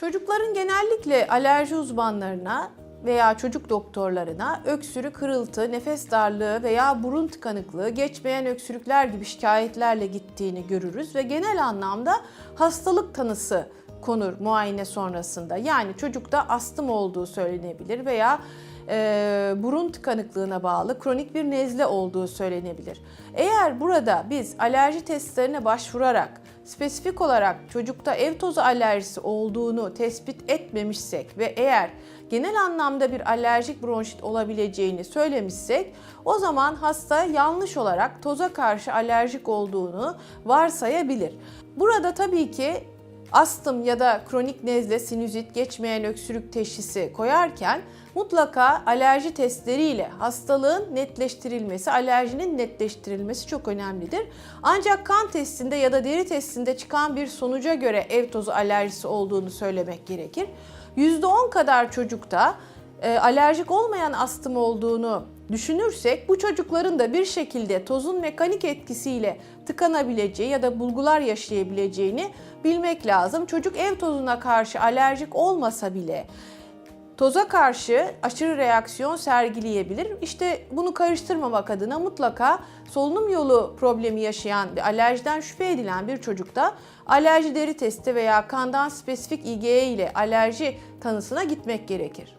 Çocukların genellikle alerji uzmanlarına veya çocuk doktorlarına öksürük, kırıltı, nefes darlığı veya burun tıkanıklığı, geçmeyen öksürükler gibi şikayetlerle gittiğini görürüz ve genel anlamda hastalık tanısı konur muayene sonrasında. Yani çocukta astım olduğu söylenebilir veya e, burun tıkanıklığına bağlı kronik bir nezle olduğu söylenebilir. Eğer burada biz alerji testlerine başvurarak spesifik olarak çocukta ev tozu alerjisi olduğunu tespit etmemişsek ve eğer genel anlamda bir alerjik bronşit olabileceğini söylemişsek o zaman hasta yanlış olarak toza karşı alerjik olduğunu varsayabilir. Burada tabii ki astım ya da kronik nezle, sinüzit, geçmeyen öksürük teşhisi koyarken mutlaka alerji testleriyle hastalığın netleştirilmesi, alerjinin netleştirilmesi çok önemlidir. Ancak kan testinde ya da deri testinde çıkan bir sonuca göre ev tozu alerjisi olduğunu söylemek gerekir. %10 kadar çocukta e, alerjik olmayan astım olduğunu düşünürsek bu çocukların da bir şekilde tozun mekanik etkisiyle tıkanabileceği ya da bulgular yaşayabileceğini bilmek lazım. Çocuk ev tozuna karşı alerjik olmasa bile toza karşı aşırı reaksiyon sergileyebilir. İşte bunu karıştırmamak adına mutlaka solunum yolu problemi yaşayan bir alerjiden şüphe edilen bir çocukta alerji deri testi veya kandan spesifik IgE ile alerji tanısına gitmek gerekir.